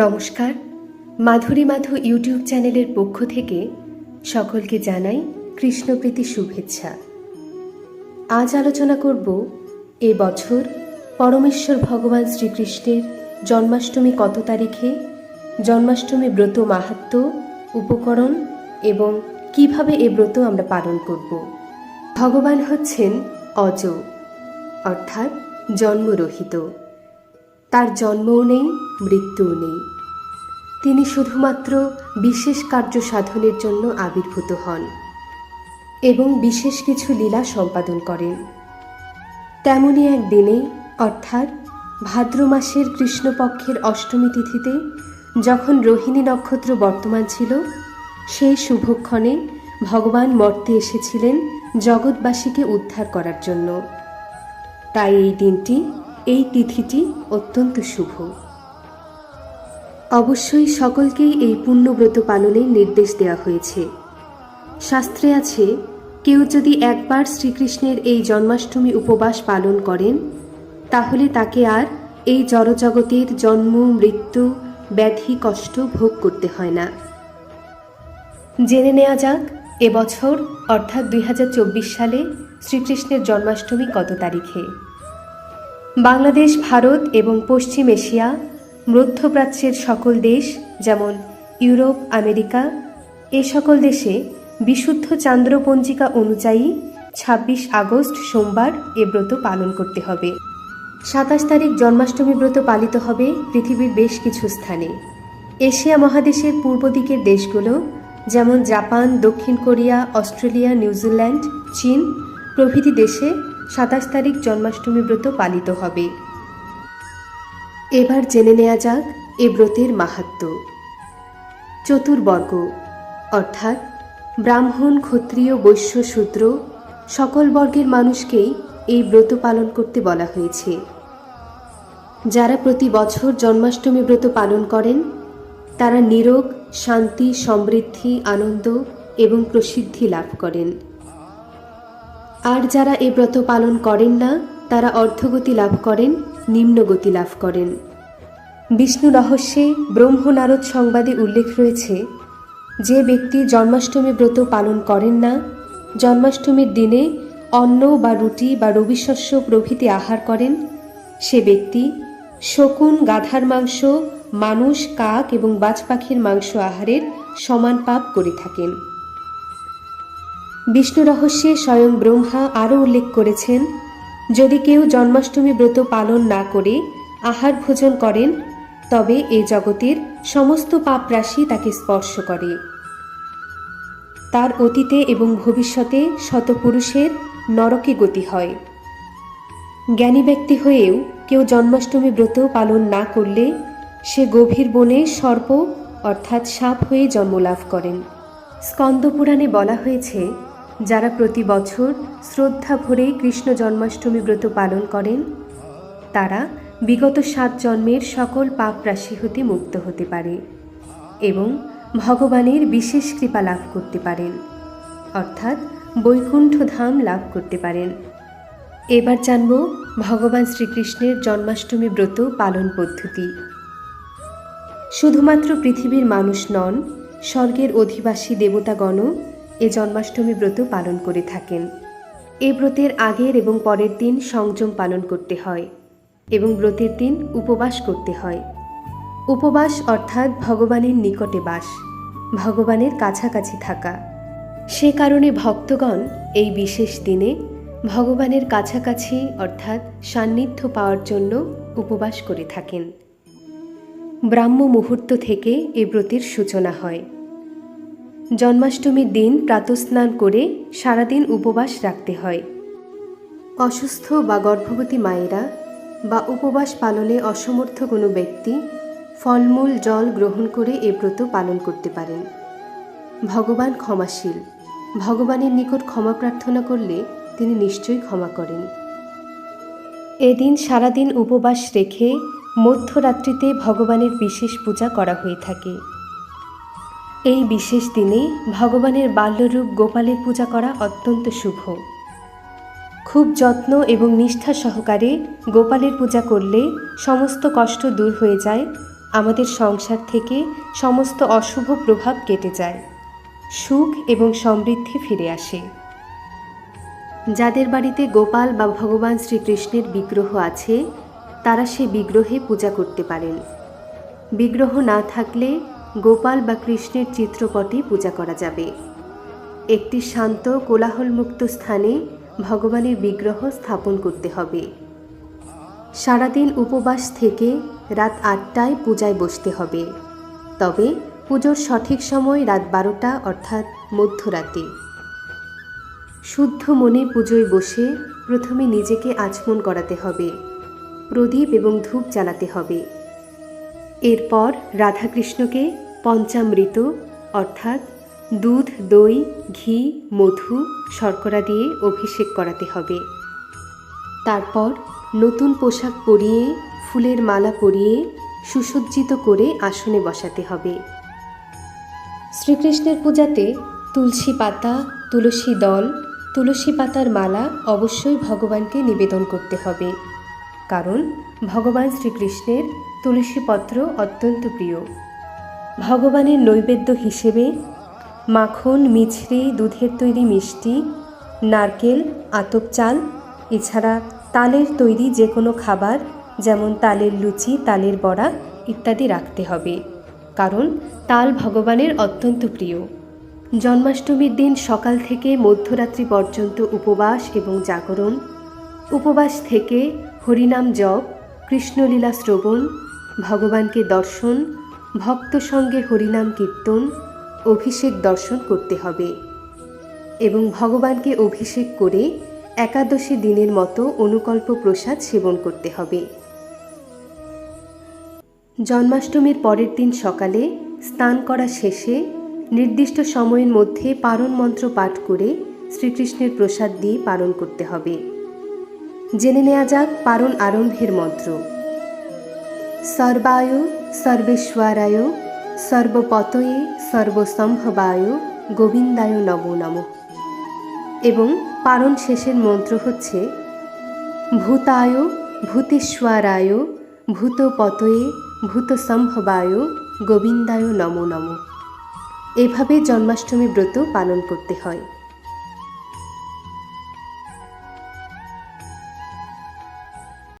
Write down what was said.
নমস্কার। মাধুরী মাধু ইউটিউব চ্যানেলের পক্ষ থেকে সকলকে জানাই কৃষ্ণপ্রীতি শুভেচ্ছা। আজ আলোচনা করব এ বছর পরমেশ্বর ভগবান শ্রীকৃষ্ণের জন্মাষ্টমী কত তারিখে, জন্মাষ্টমী ব্রত মাহাত্ম্য উপকরণ এবং কীভাবে এ ব্রত আমরা পালন করব। ভগবান হচ্ছেন অজ, অর্থাৎ জন্মরহিত। তার জন্মও নেই, মৃত্যুও নেই। তিনি শুধুমাত্র বিশেষ কার্য সাধনের জন্য আবির্ভূত হন এবং বিশেষ কিছু লীলা সম্পাদন করেন। তেমনই এক দিনে, অর্থাৎ ভাদ্র মাসের কৃষ্ণপক্ষের অষ্টমী তিথিতে, যখন রোহিণী নক্ষত্র বর্তমান ছিল, সেই শুভক্ষণে ভগবান মর্তে এসেছিলেন জগৎবাসীকে উদ্ধার করার জন্য। তাই এই দিনটি এই তিথিটি অত্যন্ত শুভ। অবশ্যই সকলকেই এই পুণ্যব্রত পালনের নির্দেশ দেওয়া হয়েছে। শাস্ত্রে আছে, কেউ যদি একবার শ্রীকৃষ্ণের এই জন্মাষ্টমী উপবাস পালন করেন, তাহলে তাকে আর এই জড়জগতের জন্ম, মৃত্যু, ব্যাধি, কষ্ট ভোগ করতে হয় না। জেনে নেওয়া যাক, এবছর অর্থাৎ দুই হাজার চব্বিশ সালে শ্রীকৃষ্ণের জন্মাষ্টমী কত তারিখে। বাংলাদেশ, ভারত এবং পশ্চিম এশিয়া, মধ্যপ্রাচ্যের সকল দেশ যেমন ইউরোপ, আমেরিকা, এ সকল দেশে বিশুদ্ধ চান্দ্রপঞ্জিকা অনুযায়ী ২৬ আগস্ট সোমবার এ ব্রত পালন করতে হবে। সাতাশ তারিখ জন্মাষ্টমী ব্রত পালিত হবে পৃথিবীর বেশ কিছু স্থানে। এশিয়া মহাদেশের পূর্ব দিকের দেশগুলো যেমন জাপান, দক্ষিণ কোরিয়া, অস্ট্রেলিয়া, নিউজিল্যান্ড, চীন প্রভৃতি দেশে সাতাশ তারিখ জন্মাষ্টমী ব্রত পালিত হবে। এবার জেনে নেওয়া যাক এ ব্রতের মাহাত্ম্য চতুর্বর্গ, অর্থাৎ ব্রাহ্মণ, ক্ষত্রিয়, বৈশ্য, শূদ্র সকল বর্গের মানুষকেই এই ব্রত পালন করতে বলা হয়েছে। যারা প্রতি বছর জন্মাষ্টমী ব্রত পালন করেন, তারা নিরোগ, শান্তি, সমৃদ্ধি, আনন্দ এবং প্রসিদ্ধি লাভ করেন। আর যারা এ ব্রত পালন করেন না, তারা অর্ধগতি লাভ করেন, নিম্নগতি লাভ করেন। বিষ্ণু রহস্যে ব্রহ্মনারদ সংবাদে উল্লেখ রয়েছে, যে ব্যক্তি জন্মাষ্টমী ব্রত পালন করেন না, জন্মাষ্টমীর দিনে অন্ন বা রুটি বা রবিশস্য প্রভৃতি আহার করেন, সে ব্যক্তি শকুন, গাধার মাংস, মানুষ, কাক এবং বাজ পাখির মাংস আহারের সমান পাপ করে থাকেন। বিষ্ণু রহস্যে স্বয়ং ব্রহ্মা আরও উল্লেখ করেছেন, যদি কেউ জন্মাষ্টমী ব্রত পালন না করে আহার ভোজন করেন, তবে এ জগতের সমস্ত পাপ রাশি তাকে স্পর্শ করে। তার অতীতে এবং ভবিষ্যতে শতপুরুষের নরকে গতি হয়। জ্ঞানী ব্যক্তি হয়েও কেউ জন্মাষ্টমী ব্রত পালন না করলে সে গভীর বনে সর্প অর্থাৎ সাপ হয়ে জন্ম লাভ করেন স্কন্দপুরাণে বলা হয়েছে যারা প্রতি বছর শ্রদ্ধা ভরে কৃষ্ণ জন্মাষ্টমী ব্রত পালন করেন, তারা বিগত সাত জন্মের সকল পাপ রাশি হতে মুক্ত হতে পারে এবং ভগবানের বিশেষ কৃপা লাভ করতে পারেন, অর্থাৎ বৈকুণ্ঠ ধাম লাভ করতে পারেন। এবার জানব ভগবান শ্রীকৃষ্ণের জন্মাষ্টমী ব্রত পালন পদ্ধতি। শুধুমাত্র পৃথিবীর মানুষ নন, স্বর্গের অধিবাসী দেবতাগণও এ জন্মাষ্টমী ব্রত পালন করে থাকেন। এ ব্রতের আগের এবং পরের দিন সংযম পালন করতে হয় এবং ব্রতের দিন উপবাস করতে হয়। উপবাস অর্থাৎ ভগবানের নিকটে বাস, ভগবানের কাছাকাছি থাকা। সে কারণে ভক্তগণ এই বিশেষ দিনে ভগবানের কাছাকাছি অর্থাৎ সান্নিধ্য পাওয়ার জন্য উপবাস করে থাকেন। ব্রাহ্ম মুহূর্ত থেকে এ ব্রতের সূচনা হয়। জন্মাষ্টমীর দিন প্রাতস্নান করে সারাদিন উপবাস রাখতে হয়। অসুস্থ বা গর্ভবতী মায়েরা বা উপবাস পালনে অসমর্থ কোনো ব্যক্তি ফলমূল, জল গ্রহণ করে এ ব্রত পালন করতে পারেন। ভগবান ক্ষমাশীল। ভগবানের নিকট ক্ষমা প্রার্থনা করলে তিনি নিশ্চয়ই ক্ষমা করেন। এদিন সারাদিন উপবাস রেখে মধ্যরাত্রিতে ভগবানের বিশেষ পূজা করা হয়ে থাকে। এই বিশেষ দিনে ভগবানের বাল্যরূপ গোপালের পূজা করা অত্যন্ত শুভ। খুব যত্ন এবং নিষ্ঠা সহকারে গোপালের পূজা করলে সমস্ত কষ্ট দূর হয়ে যায়, আমাদের সংসার থেকে সমস্ত অশুভ প্রভাব কেটে যায়, সুখ এবং সমৃদ্ধি ফিরে আসে। যাদের বাড়িতে গোপাল বা ভগবান শ্রীকৃষ্ণের বিগ্রহ আছে, তারা সে বিগ্রহে পূজা করতে পারেন। বিগ্রহ না থাকলে গোপাল বা কৃষ্ণের চিত্রপটে পূজা করা যাবে। একটি শান্ত, কোলাহলমুক্ত স্থানে ভগবানের বিগ্রহ স্থাপন করতে হবে। সারাদিন উপবাস থেকে রাত আটটায় পূজায় বসতে হবে। তবে পুজোর সঠিক সময় রাত বারোটা, অর্থাৎ মধ্যরাতে। শুদ্ধ মনে পুজোয় বসে প্রথমে নিজেকে আচমন করাতে হবে। প্রদীপ এবং ধূপ জ্বালাতে হবে। এরপর রাধাকৃষ্ণকে পঞ্চামৃত, অর্থাৎ দুধ, দই, ঘি, মধু, শর্করা দিয়ে অভিষেক করাতে হবে। তারপর নতুন পোশাক পরিয়ে, ফুলের মালা পরিয়ে, সুসজ্জিত করে আসনে বসাতে হবে। শ্রীকৃষ্ণের পূজাতে তুলসী পাতা, তুলসী দল, তুলসী পাতার মালা অবশ্যই ভগবানকে নিবেদন করতে হবে। কারণ ভগবান শ্রীকৃষ্ণের তুলসীপত্র অত্যন্ত প্রিয়। ভগবানের নৈবেদ্য হিসেবে মাখন, মিছরি, দুধের তৈরি মিষ্টি, নারকেল, আতপ চাল, এছাড়া তালের তৈরি যে কোনো খাবার, যেমন তালের লুচি, তালের বড়া ইত্যাদি রাখতে হবে, কারণ তাল ভগবানের অত্যন্ত প্রিয়। জন্মাষ্টমীর দিন সকাল থেকে মধ্যরাত্রি পর্যন্ত উপবাস এবং জাগরণ। উপবাস থেকে হরিনাম জপ, কৃষ্ণলীলা শ্রবণ ভগবানকে দর্শন, ভক্ত সঙ্গে হরিনাম কীর্তন, অভিষেক দর্শন করতে হবে এবং ভগবানকে অভিষেক করে একাদশী দিনের মতো অনুকল্প প্রসাদ সেবন করতে হবে। জন্মাষ্টমীর পরের দিন সকালে স্নান করা শেষে নির্দিষ্ট সময়ের মধ্যে পারণ মন্ত্র পাঠ করে শ্রীকৃষ্ণের প্রসাদ দিয়ে পালন করতে হবে। জেনে নেওয়া যাক পারণ আরম্ভের মন্ত্র। সর্বায় সর্বেশ্বরায়, সর্বপতয়ে সর্বসম্ভবায়, গোবিন্দায় নমো নমঃ। এবং পারণ শেষের মন্ত্র হচ্ছে, ভূতায় ভূতেশ্বরায়, ভূতপতয়ে ভূতসম্ভবায়, গোবিন্দায় নমো নমঃ। এভাবে জন্মাষ্টমী ব্রত পালন করতে হয়।